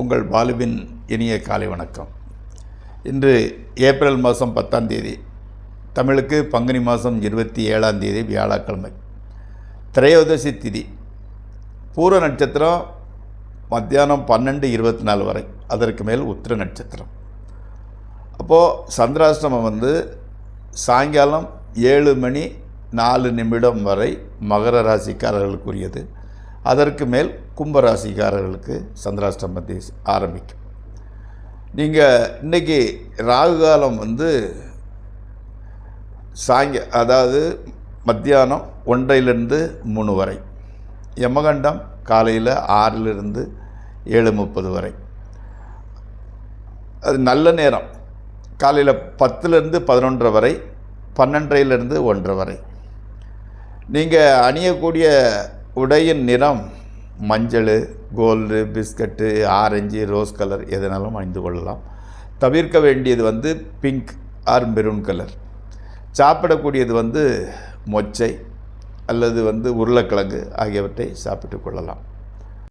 உங்கள் பாலுவின் இனிய காலை வணக்கம். இன்று ஏப்ரல் மாதம் பத்தாம் தேதி தமிழுக்கு பங்குனி மாதம் இருபத்தி ஏழாம் தேதி வியாழக்கிழமை. திரையோதசி திதி பூர நட்சத்திரம் மத்தியானம் பன்னெண்டு இருபத்தி நாலு வரை. அதற்கு மேல் உத்திர நட்சத்திரம். அப்போது சந்திராஷ்டமம் வந்து சாயங்காலம் ஏழு மணி நாலு நிமிடம் வரை மகர ராசிக்காரர்களுக்குரியது. அதற்கு மேல் கும்பராசிக்காரர்களுக்கு சந்திராஷ்டமத்தை ஆரம்பிக்கும். நீங்கள் இன்றைக்கி ராகு காலம் வந்து சாயங்க அதாவது மத்தியானம் ஒன்றையிலிருந்து மூணு வரை. யமகண்டம் காலையில் ஆறிலிருந்து ஏழு முப்பது வரை. அது நல்ல நேரம். காலையில் பத்துலேருந்து பதினொன்றரை வரை பன்னெண்டரையிலேருந்து ஒன்றரை வரை. நீங்கள் அணியக்கூடிய உடையின் நிறம் மஞ்சள் gold biscuit orange rose colour எதனாலும் அணிந்து கொள்ளலாம். தவிர்க்க வேண்டியது வந்து பிங்க் ஆர் மெரூன் கலர். சாப்பிடக்கூடியது வந்து மொச்சை அல்லது வந்து உருளைக்கிழங்கு ஆகியவற்றை சாப்பிட்டு கொள்ளலாம்.